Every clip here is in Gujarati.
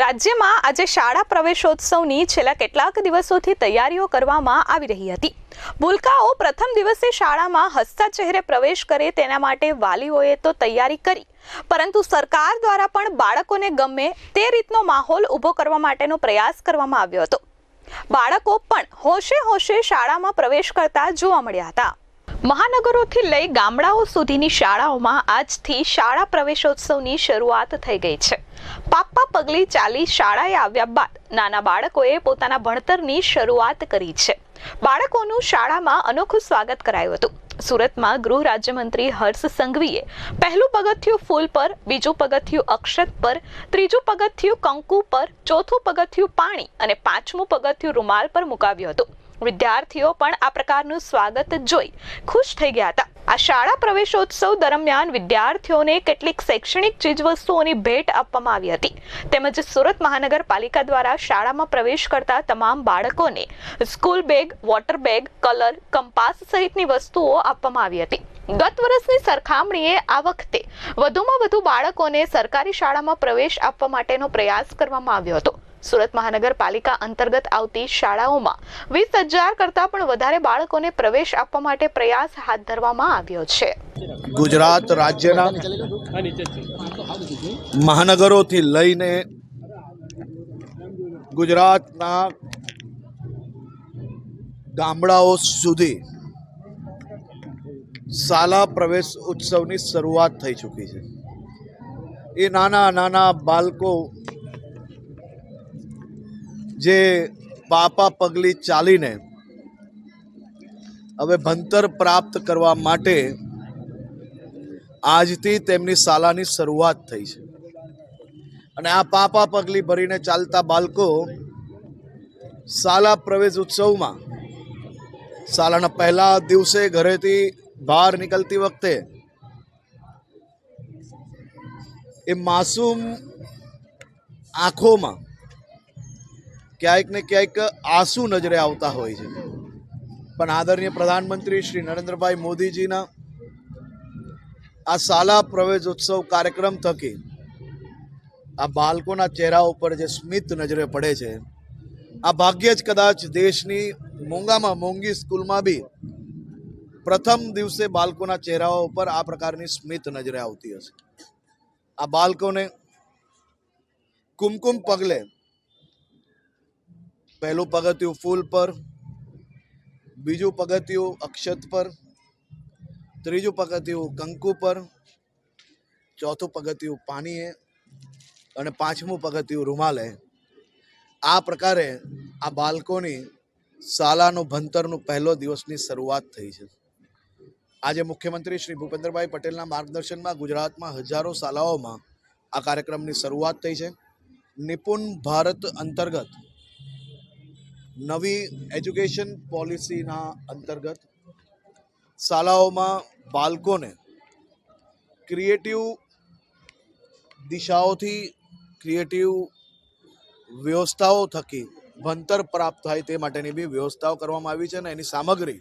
રાજ્યમાં આજે શાળા પ્રવેશોત્સવની છેલ્લા કેટલાક દિવસોથી તૈયારીઓ કરવામાં આવી રહી હતી. ભૂલકાઓ પ્રથમ દિવસે શાળામાં હસતા ચહેરે પ્રવેશ કરે તેના માટે વાલીઓએ તો તૈયારી કરી. પરંતુ સરકાર દ્વારા પણ બાળકોને ગમે તે રીતનો માહોલ ઊભો કરવા માટેનો પ્રયાસ કરવામાં આવ્યો હતો. બાળકો પણ હોશે હોશે શાળામાં પ્રવેશ કરતા જોવા મળ્યા હતા. મહાનગરોથી લઈ ગામડાઓ સુધીની શાળાઓમાં આજથી શાળા પ્રવેશોત્સવની શરૂઆત થઈ ગઈ છે. પાપ્પા પગલી ચાલી શાળાએ આવ્યા બાદ નાના બાળકોએ પોતાના ભણતરની શરૂઆત કરી છે. બાળકોનું શાળામાં અનોખું સ્વાગત કરાયું હતું. સુરતમાં ગૃહ રાજ્યમંત્રી હર્ષ સંઘવીએ પહેલું પગથિયું ફૂલ પર, બીજું પગથિયું અક્ષત પર, ત્રીજું પગથિયું કંકુ પર, ચોથું પગથિયું પાણી અને પાંચમું પગથિયું રૂમાલ પર મુકાવ્યું હતું. વિદ્યાર્થીઓ પણ આ પ્રકારનું સ્વાગત જોઈ ખુશ થઈ ગયા હતા. આ શાળા પ્રવેશોત્સવ દરમિયાન વિદ્યાર્થીઓને કેટલીક શૈક્ષણિક ચીજવસ્તુઓની ભેટ આપવામાં આવી હતી. તેમજ સુરત મહાનગરપાલિકા દ્વારા શાળામાં પ્રવેશ કરતા તમામ બાળકોને school bag, water bag, colour, compass સહિતની વસ્તુઓ આપવામાં આવી હતી. ગત વર્ષની સરખામણીએ આ વખતે વધુમાં વધુ બાળકોને સરકારી શાળામાં પ્રવેશ આપવા માટેનો પ્રયાસ કરવામાં આવ્યો હતો. સુરત મહાનગરપાલિકા અંતર્ગત આવતી શાળાઓમાં વીસ હજાર કરતાં પણ વધારે બાળકોને પ્રવેશ આપવા માટે પ્રયાસ હાથ ધરવામાં આવ્યો છે. ગુજરાત રાજ્યના મહાનગરોથી લઈને ગુજરાતના ગામડાઓ સુધી શાળા પ્રવેશ ઉત્સવની શરૂઆત થઈ ચૂકી છે. એ નાના નાના બાળકો જે પાપા પગલી ચાલીને હવે ભણતર પ્રાપ્ત કરવા માટે આજથી તેમની શાળાની શરૂઆત થઈ છે. અને આ પાપા પગલી ભરીને ચાલતા બાળકો શાળા પ્રવેશ ઉત્સવમાં શાળાના પહેલા દિવસે ઘરેથી બહાર નીકળતી વખતે એ માસૂમ આંખોમાં ક્યાંક ને ક્યાંક આંસુ નજરે આવતા હોય છે. પણ આદરણીય પ્રધાનમંત્રી શ્રી નરેન્દ્રભાઈ મોદીજીના આ શાલા પ્રવેશ ઉત્સવ કાર્યક્રમ થકી આ બાળકોના ચહેરા ઉપર જે સ્મિત નજરે પડે છે, આ ભાગ્ય જ કદાચ દેશની મોંઘામાં મોંઘી સ્કૂલમાં બી પ્રથમ દિવસે બાળકોના ચહેરાઓ ઉપર આ પ્રકારની સ્મિત નજરે આવતી હશે. આ બાળકોને કુમકુમ પગલે પહેલું પગથિયું ફૂલ પર, બીજું પગથિયું અક્ષત પર, ત્રીજું પગથિયું કંકુ પર, ચોથું પગથિયું પાણીએ અને પાંચમું પગથિયું રૂમાલે. આ પ્રકારે આ બાળકોની શાળાનું ભણતરનું પહેલો દિવસની શરૂઆત થઈ છે. આજે મુખ્યમંત્રી શ્રી ભૂપેન્દ્રભાઈ પટેલના માર્ગદર્શનમાં ગુજરાતમાં હજારો શાળાઓમાં આ કાર્યક્રમની શરૂઆત થઈ છે. નિપુણ ભારત અંતર્ગત નવી એજ્યુકેશન પોલિસીના અંતર્ગત શાળાઓમાં બાળકોને ક્રિએટિવ દિશાઓથી ક્રિએટિવ વ્યવસ્થાઓ થકી ભણતર પ્રાપ્ત થાય તે માટેની બી વ્યવસ્થાઓ કરવામાં આવી છે અને એની સામગ્રી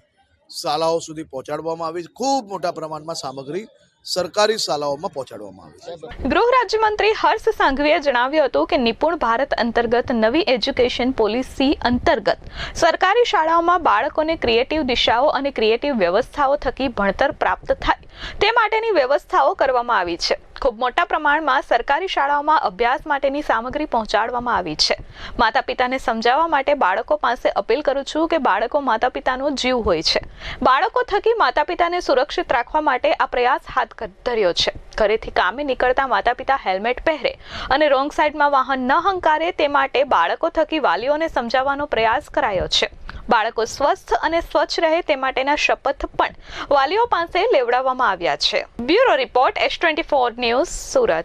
શાળાઓ સુધી પહોંચાડવામાં આવી ખૂબ મોટા પ્રમાણમાં સામગ્રી સરકારી શાળાઓમાં પહોંચાડવામાં આવી છે. ગૃહ રાજ્યમંત્રી હર્ષ સાંઘવીએ જણાવ્યું હતું કે નિપુણ ભારત અંતર્ગત નવી એજ્યુકેશન પોલિસી અંતર્ગત સરકારી શાળાઓમાં બાળકોને ક્રિએટિવ દિશાઓ અને ક્રિએટિવ વ્યવસ્થાઓ થકી ભણતર પ્રાપ્ત થાય તે માટેની વ્યવસ્થાઓ કરવામાં આવી છે. ખૂબ મોટા પ્રમાણમાં સરકારી શાળાઓમાં અભ્યાસ માટેની સામગ્રી પહોંચાડવામાં આવી છે. માતા પિતાને સમજાવવા માટે બાળકો પાસે અપીલ કરું છું કે બાળકો માતા પિતાનો જીવ હોય છે. બાળકો થકી માતા પિતાને સુરક્ષિત રાખવા માટે આ પ્રયાસ હાથ ધર્યો છે. ઘરેથી કામે નીકળતા માતા પિતા હેલ્મેટ પહેરે અને રોંગ સાઈડમાં વાહન ન હંકારે તે માટે બાળકો થકી વાલીઓને સમજાવવાનો પ્રયાસ કરાયો છે. બાળકો સ્વસ્થ અને સ્વચ્છ રહે તે માટેના શપથ પણ વાલીઓ પાસે લેવડાવવામાં આવ્યા છે. Bureau report S twenty four news, Surat.